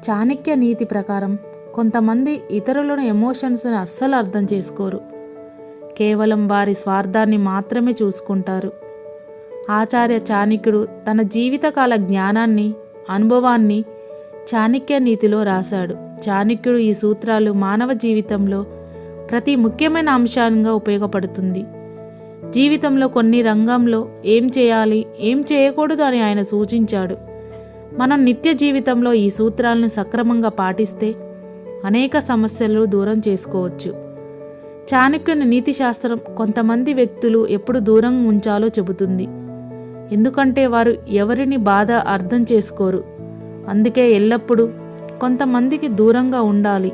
చాణక్య నీతి ప్రకారం కొంతమంది ఇతరులను ఎమోషన్స్ని అస్సలు అర్థం చేసుకోరు. కేవలం వారి స్వార్థాన్ని మాత్రమే చూసుకుంటారు. ఆచార్య చాణిక్యుడు తన జీవితకాల జ్ఞానాన్ని అనుభవాన్ని చాణక్య నీతిలో రాశాడు. చాణక్యుడు ఈ సూత్రాలు మానవ జీవితంలో ప్రతి ముఖ్యమైన అంశంగా ఉపయోగపడుతుంది. జీవితంలో కొన్ని రంగంలో ఏం చేయాలి ఏం చేయకూడదు అని ఆయన సూచించాడు. మనం నిత్య జీవితంలో ఈ సూత్రాలను సక్రమంగా పాటిస్తే అనేక సమస్యలు దూరం చేసుకోవచ్చు. చాణక్యుని నీతి శాస్త్రం కొంతమంది వ్యక్తులు ఎప్పుడు దూరం ఉంచాలో చెబుతుంది. ఎందుకంటే వారు ఎవరిని బాధ అర్థం చేసుకోరు. అందుకే ఎల్లప్పుడూ కొంతమందికి దూరంగా ఉండాలి.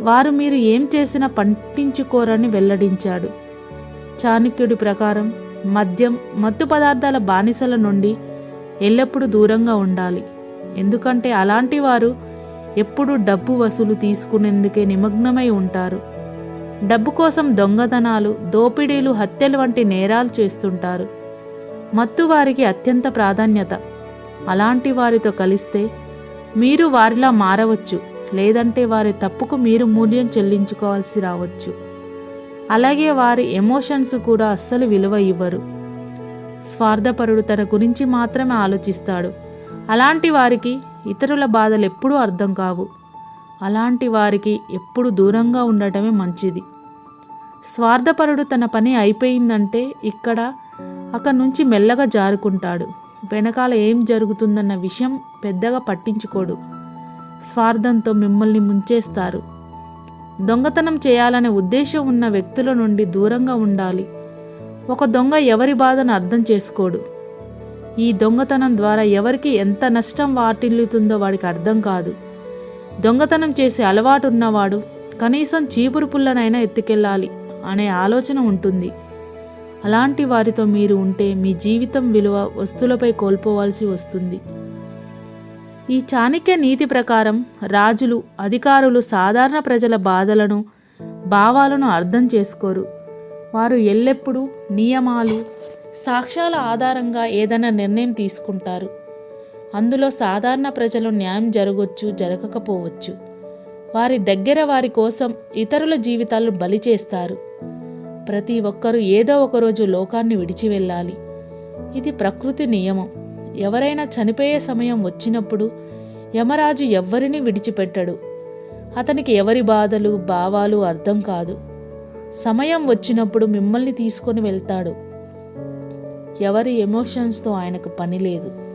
వారు మీరు ఏం చేసినా పట్టించుకోరని వెల్లడించాడు. చాణక్యుడి ప్రకారం మద్యం మత్తు పదార్థాల బానిసల నుండి ఎల్లప్పుడూ దూరంగా ఉండాలి. ఎందుకంటే అలాంటి వారు ఎప్పుడూ డబ్బు వసూలు తీసుకునేందుకే నిమగ్నమై ఉంటారు. డబ్బు కోసం దొంగతనాలు దోపిడీలు హత్యలు వంటి నేరాలు చేస్తుంటారు. మత్తు వారికి అత్యంత ప్రాధాన్యత. అలాంటి వారితో కలిస్తే మీరు వారిలా మారవచ్చు. లేదంటే వారి తప్పుకు మీరు మూల్యం చెల్లించుకోవాల్సి రావచ్చు. అలాగే వారి ఎమోషన్స్ కూడా అస్సలు విలువ ఇవ్వరు. స్వార్థపరుడు తన గురించి మాత్రమే ఆలోచిస్తాడు. అలాంటి వారికి ఇతరుల బాధలు ఎప్పుడూ అర్థం కావు. అలాంటి వారికి ఎప్పుడు దూరంగా ఉండటమే మంచిది. స్వార్థపరుడు తన పని అయిపోయిందంటే ఇక్కడ అక్కడి నుంచి మెల్లగా జారుకుంటాడు. వెనకాల ఏం జరుగుతుందన్న విషయం పెద్దగా పట్టించుకోడు. స్వార్థంతో మిమ్మల్ని ముంచేస్తారు. దొంగతనం చేయాలనే ఉద్దేశం ఉన్న వ్యక్తుల నుండి దూరంగా ఉండాలి. ఒక దొంగ ఎవరి బాధను అర్థం చేసుకోడు. ఈ దొంగతనం ద్వారా ఎవరికి ఎంత నష్టం వాటిల్లుతుందో వాడికి అర్థం కాదు. దొంగతనం చేసే అలవాటు ఉన్నవాడు కనీసం చీపురు పుల్లనైనా ఎత్తుకెళ్ళాలి అనే ఆలోచన ఉంటుంది. అలాంటి వారితో మీరు ఉంటే మీ జీవితం విలువ వస్తువులపై కోల్పోవాల్సి వస్తుంది. ఈ చాణక్య నీతి ప్రకారం రాజులు అధికారులు సాధారణ ప్రజల బాధలను భావాలను అర్థం చేసుకోరు. వారు ఎల్లప్పుడూ నియమాలు సాక్ష్యాల ఆధారంగా ఏదైనా నిర్ణయం తీసుకుంటారు. అందులో సాధారణ ప్రజలు న్యాయం జరగవచ్చు జరగకపోవచ్చు. వారి దగ్గర వారి కోసం ఇతరుల జీవితాలు బలి చేస్తారు. ప్రతి ఒక్కరూ ఏదో ఒకరోజు లోకాన్ని విడిచి వెళ్ళాలి. ఇది ప్రకృతి నియమం. ఎవరైనా చనిపోయే సమయం వచ్చినప్పుడు యమరాజు ఎవ్వరిని విడిచిపెట్టడు. అతనికి ఎవరి బాధలు భావాలు అర్థం కాదు. సమయం వచ్చినప్పుడు మిమ్మల్ని తీసుకొని వెళ్తాడు. ఎవరి ఎమోషన్స్తో ఆయనకు పని లేదు.